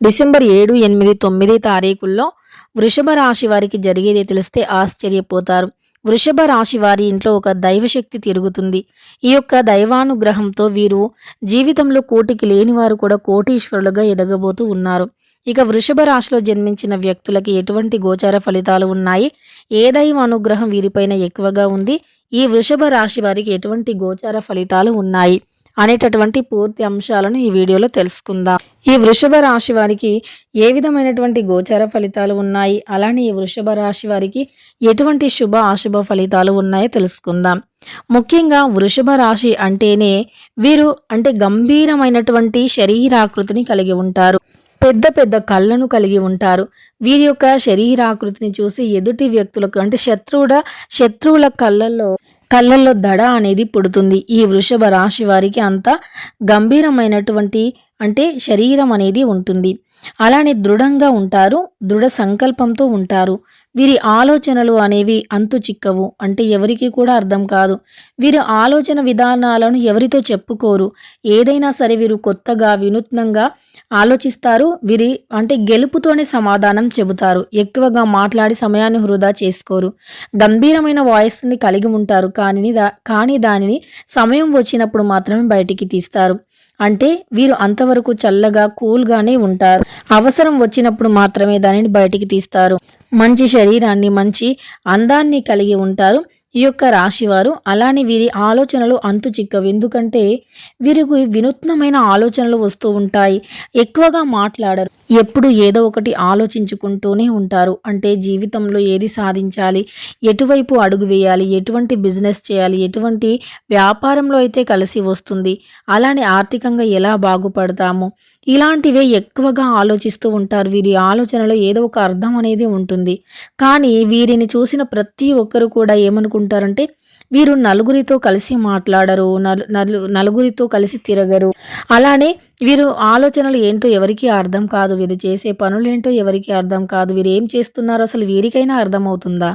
December ఏడు ఎనిమిది తొమ్మిది తారీఖుల్లో వృషభ రాశి వారికి జరిగేది తెలిస్తే ఆశ్చర్యపోతారు. వృషభ రాశి వారి ఇంట్లో ఒక దైవశక్తి తిరుగుతుంది. ఈ యొక్క దైవానుగ్రహంతో వీరు జీవితంలో కోటికి లేని వారు కూడా కోటీశ్వరులుగా ఎదగబోతూ ఉన్నారు. ఇక వృషభ రాశిలో జన్మించిన వ్యక్తులకి ఎటువంటి గోచార ఫలితాలు ఉన్నాయి? ఏ దైవ అనుగ్రహం వీరిపైన ఎక్కువగా ఉంది? ఈ వృషభ రాశి వారికి ఎటువంటి గోచార ఫలితాలు ఉన్నాయి? అనేటటువంటి పూర్తి అంశాలను ఈ వీడియోలో తెలుసుకుందాం. ఈ వృషభ రాశి వారికి ఏ విధమైనటువంటి గోచార ఫలితాలు ఉన్నాయి? అలానే ఈ వృషభ రాశి వారికి ఎటువంటి శుభ అశుభ ఫలితాలు ఉన్నాయో తెలుసుకుందాం. ముఖ్యంగా వృషభ రాశి అంటేనే వీరు అంటే గంభీరమైనటువంటి శరీరాకృతిని కలిగి ఉంటారు. పెద్ద పెద్ద కళ్ళను కలిగి ఉంటారు. వీరి యొక్క శరీరాకృతిని చూసి ఎదుటి వ్యక్తులకు అంటే శత్రువుడ శత్రువుల కళ్ళల్లో కళ్ళల్లో దడ అనేది పుడుతుంది. ఈ వృషభ రాశి వారికి అంత గంభీరమైనటువంటి అంటే శరీరం అనేది ఉంటుంది. అలానే దృఢంగా ఉంటారు దృఢ సంకల్పంతో ఉంటారు. వీరి ఆలోచనలు అనేవి అంతు చిక్కవు. అంటే ఎవరికి కూడా అర్థం కాదు. వీరి ఆలోచన విధానాలను ఎవరితో చెప్పుకోరు. ఏదైనా సరే వీరు కొత్తగా వినూత్నంగా ఆలోచిస్తారు. వీరి అంటే గెలుపుతోనే సమాధానం చెబుతారు. ఎక్కువగా మాట్లాడి సమయాన్ని వృధా చేసుకోరు. గంభీరమైన వాయిస్ని కలిగి ఉంటారు. కానీ దా కానీ దానిని సమయం వచ్చినప్పుడు మాత్రమే బయటికి తీస్తారు. అంటే వీరు అంతవరకు చల్లగా కూల్గానే ఉంటారు. అవసరం వచ్చినప్పుడు మాత్రమే దానిని బయటికి తీస్తారు. మంచి శరీరాన్ని మంచి అందాన్ని కలిగి ఉంటారు. ఈ యొక్క రాశివారు అలానే వీరి ఆలోచనలు అంతు చిక్కవు. ఎందుకంటే వీరికి వినూత్నమైన ఆలోచనలు వస్తూ ఉంటాయి. ఎక్కువగా మాట్లాడరు. ఎప్పుడు ఏదో ఒకటి ఆలోచించుకుంటూనే ఉంటారు. అంటే జీవితంలో ఏది సాధించాలి ఎటువైపు అడుగు వేయాలి ఎటువంటి బిజినెస్ చేయాలి ఎటువంటి వ్యాపారంలో అయితే కలిసి వస్తుంది అలానే ఆర్థికంగా ఎలా బాగుపడతాము ఇలాంటివే ఎక్కువగా ఆలోచిస్తూ ఉంటారు. వీరి ఆలోచనలో ఏదో ఒక అర్థం అనేది ఉంటుంది. కానీ వీరిని చూసిన ప్రతి ఒక్కరు కూడా ఏమనుకుంటారంటే వీరు నలుగురితో కలిసి మాట్లాడరు నలు నలు నలుగురితో కలిసి తిరగరు. అలానే వీరు ఆలోచనలు ఏంటో ఎవరికీ అర్థం కాదు వీరు చేసే పనులు ఏంటో ఎవరికీ అర్థం కాదు వీరు ఏం చేస్తున్నారో అసలు వీరికైనా అర్థమవుతుందా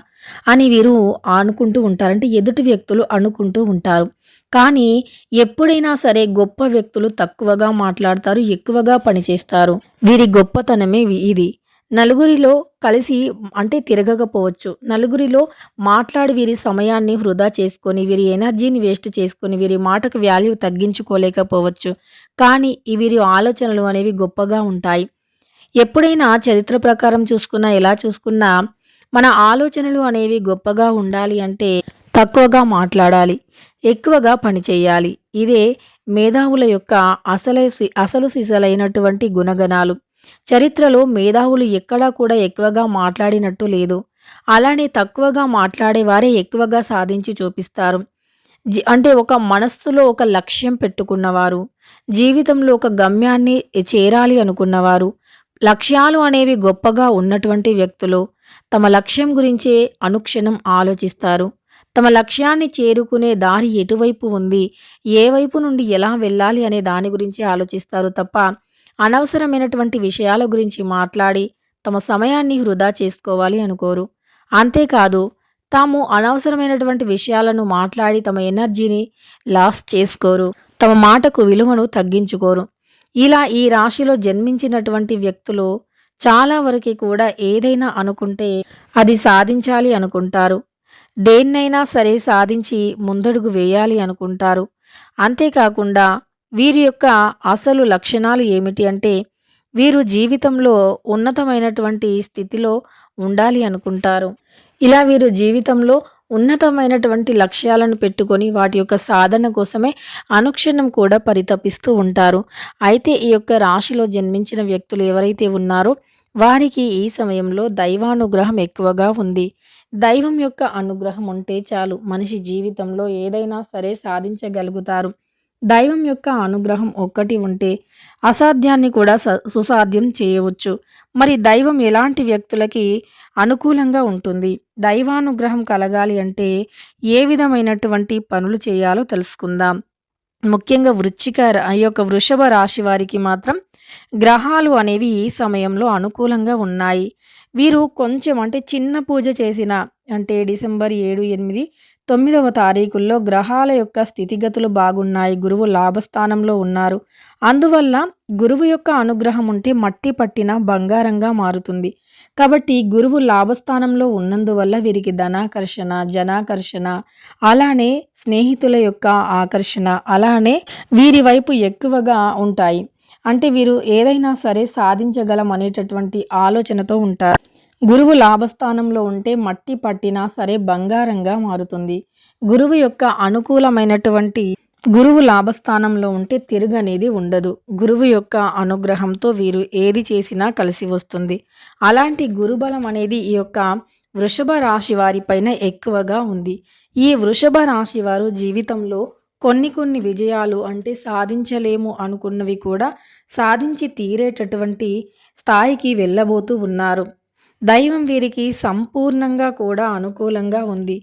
అని వీరు అనుకుంటూ ఉంటారు అంటే ఎదుటి వ్యక్తులు అనుకుంటూ ఉంటారు. కానీ ఎప్పుడైనా సరే గొప్ప వ్యక్తులు తక్కువగా మాట్లాడతారు ఎక్కువగా పనిచేస్తారు. వీరి గొప్పతనమే ఇది. నలుగురిలో కలిసి అంటే తిరగకపోవచ్చు. నలుగురిలో మాట్లాడి వీరి సమయాన్ని వృధా చేసుకొని వీరి ఎనర్జీని వేస్ట్ చేసుకొని వీరి మాటకు వాల్యూ తగ్గించుకోలేకపోవచ్చు. కానీ వీరి ఆలోచనలు అనేవి గొప్పగా ఉంటాయి. ఎప్పుడైనా చరిత్ర ప్రకారం చూసుకున్నా ఎలా చూసుకున్నా మన ఆలోచనలు అనేవి గొప్పగా ఉండాలి అంటే తక్కువగా మాట్లాడాలి ఎక్కువగా పని చేయాలి. ఇదే మేధావుల యొక్క అసలే సి- అసలు సిసలైనటువంటి గుణగణాలు. చరిత్రలో మేధావులు ఎక్కడా కూడా ఎక్కువగా మాట్లాడినట్టు లేదు. అలానే తక్కువగా మాట్లాడేవారే ఎక్కువగా సాధించి చూపిస్తారు. జి- అంటే ఒక మనస్సులో ఒక లక్ష్యం పెట్టుకున్నవారు. జీవితంలో ఒక గమ్యాన్ని చేరాలి అనుకున్నవారు. లక్ష్యాలు అనేవి గొప్పగా ఉన్నటువంటి వ్యక్తులు. తమ లక్ష్యం గురించే అనుక్షణం ఆలోచిస్తారు. తమ లక్ష్యాన్ని చేరుకునే దారి ఎటువైపు ఉంది? ఏ వైపు నుండి ఎలా వెళ్ళాలి అనే దాని గురించి ఆలోచిస్తారు తప్ప అనవసరమైనటువంటి విషయాల గురించి మాట్లాడి తమ సమయాన్ని వృధా చేసుకోవాలి అనుకోరు. అంతేకాదు తాము అనవసరమైనటువంటి విషయాలను మాట్లాడి తమ ఎనర్జీని లాస్ చేసుకోరు. తమ మాటకు విలువను తగ్గించుకోరు. ఇలా ఈ రాశిలో జన్మించినటువంటి వ్యక్తులు చాలా వరకు కూడా ఏదైనా అనుకుంటే అది సాధించాలి అనుకుంటారు. దేన్నైనా సరే సాధించి ముందడుగు వేయాలి అనుకుంటారు. అంతేకాకుండా వీరి యొక్క అసలు లక్షణాలు ఏమిటి అంటే వీరు జీవితంలో ఉన్నతమైనటువంటి స్థితిలో ఉండాలి అనుకుంటారు. ఇలా వీరు జీవితంలో ఉన్నతమైనటువంటి లక్ష్యాలను పెట్టుకొని వాటి యొక్క సాధన కోసమే అనుక్షణం కూడా పరితపిస్తూ ఉంటారు. అయితే ఈ యొక్క రాశిలో జన్మించిన వ్యక్తులు ఎవరైతే ఉన్నారో వారికి ఈ సమయంలో దైవానుగ్రహం ఎక్కువగా ఉంది. దైవం యొక్క అనుగ్రహం ఉంటే చాలు మనిషి జీవితంలో ఏదైనా సరే సాధించగలుగుతారు. దైవం యొక్క అనుగ్రహం ఒక్కటి ఉంటే అసాధ్యాన్ని కూడా స- సుసాధ్యం చేయవచ్చు. మరి దైవం ఎలాంటి వ్యక్తులకి అనుకూలంగా ఉంటుంది? దైవానుగ్రహం కలగాలి అంటే ఏ విధమైనటువంటి పనులు చేయాలో తెలుసుకుందాం. ముఖ్యంగా వృచ్చిక ఈ యొక్క వృషభ రాశి వారికి మాత్రం గ్రహాలు అనేవి ఈ సమయంలో అనుకూలంగా ఉన్నాయి. వీరు కొంచెం అంటే చిన్న పూజ చేసిన అంటే డిసెంబర్ ఏడు ఎనిమిది తొమ్మిదవ తారీఖుల్లో గ్రహాల యొక్క స్థితిగతులు బాగున్నాయి. గురువు లాభస్థానంలో ఉన్నారు. అందువల్ల గురువు యొక్క అనుగ్రహం ఉంటే మట్టి పట్టిన బంగారంగా మారుతుంది. కాబట్టి గురువు లాభస్థానంలో ఉన్నందువల్ల వీరికి ధనాకర్షణ జనాకర్షణ అలానే స్నేహితుల యొక్క ఆకర్షణ అలానే వీరి వైపు ఎక్కువగా ఉంటాయి. అంటే వీరు ఏదైనా సరే సాధించగలం అనేటటువంటి ఆలోచనతో ఉంటారు. గురువు లాభస్థానంలో ఉంటే మట్టి పట్టినా సరే బంగారంగా మారుతుంది. గురువు యొక్క అనుకూలమైనటువంటి గురువు లాభస్థానంలో ఉంటే తిరుగనేది ఉండదు. గురువు యొక్క అనుగ్రహంతో వీరు ఏది చేసినా కలిసి వస్తుంది. అలాంటి గురుబలం అనేది ఈ యొక్క వృషభ రాశి వారిపైన ఎక్కువగా ఉంది. ఈ వృషభ రాశి వారు జీవితంలో కొన్ని కొన్ని విజయాలు అంటే సాధించలేము అనుకున్నవి కూడా సాధించి తీరేటటువంటి స్థాయికి వెళ్ళబోతూ ఉన్నారు. దైవం వీరికి సంపూర్ణంగా కూడా అనుకూలంగా ఉంది.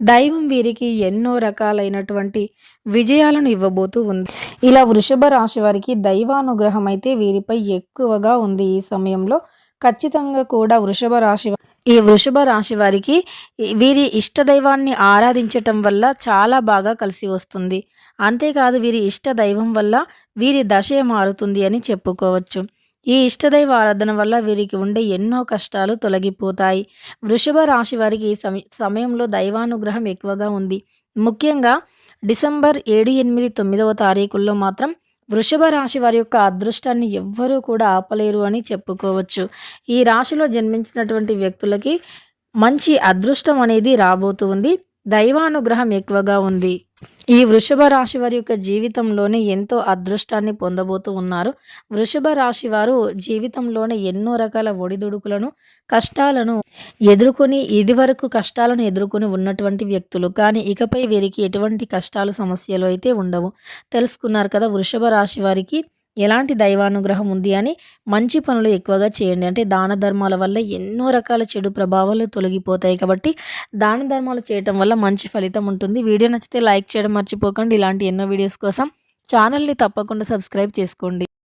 దైవం వీరికి ఎన్నో రకాలైనటువంటి విజయాలను ఇవ్వబోతూ ఉంది. ఇలా వృషభ రాశి వారికి దైవానుగ్రహం అయితే వీరిపై ఎక్కువగా ఉంది ఈ సమయంలో. ఖచ్చితంగా కూడా వృషభ రాశి ఈ వృషభ రాశి వారికి వీరి ఇష్ట దైవాన్ని ఆరాధించటం వల్ల చాలా బాగా కలిసి వస్తుంది. అంతేకాదు వీరి ఇష్ట దైవం వల్ల వీరి దశ మారుతుంది అని చెప్పుకోవచ్చు. ఈ ఇష్టదైవ ఆరాధన వల్ల వీరికి ఉండే ఎన్నో కష్టాలు తొలగిపోతాయి. వృషభ రాశి వారికి ఈ సమయంలో దైవానుగ్రహం ఎక్కువగా ఉంది. ముఖ్యంగా డిసెంబర్ ఏడు ఎనిమిది తొమ్మిదవ తారీఖుల్లో మాత్రం వృషభ రాశి వారి యొక్క అదృష్టాన్ని ఎవ్వరూ కూడా ఆపలేరు అని చెప్పుకోవచ్చు. ఈ రాశిలో జన్మించినటువంటి వ్యక్తులకి మంచి అదృష్టం అనేది రాబోతుంది దైవానుగ్రహం ఎక్కువగా ఉంది. ఈ వృషభ రాశి వారి యొక్క జీవితంలోనే ఎంతో అదృష్టాన్ని పొందబోతూ ఉన్నారు. వృషభ రాశి వారు జీవితంలోనే ఎన్నో రకాల ఒడిదుడుకులను కష్టాలను ఎదుర్కొని ఇది వరకు కష్టాలను ఎదుర్కొని ఉన్నటువంటి వ్యక్తులు. కానీ ఇకపై వీరికి ఎటువంటి కష్టాలు సమస్యలు అయితే ఉండవు. తెలుసుకున్నారు కదా వృషభ రాశి వారికి ఎలాంటి దైవానుగ్రహం ఉంది అని మంచి పనులు ఎక్కువగా చేయండి. అంటే దాన ధర్మాల వల్ల ఎన్నో రకాల చెడు ప్రభావాలు తొలగిపోతాయి కాబట్టి దాన ధర్మాలు చేయటం వల్ల మంచి ఫలితం ఉంటుంది. వీడియో నచ్చితే లైక్ చేయడం మర్చిపోకండి. ఇలాంటి ఎన్నో వీడియోస్ కోసం ఛానల్ని తప్పకుండా సబ్స్క్రైబ్ చేసుకోండి.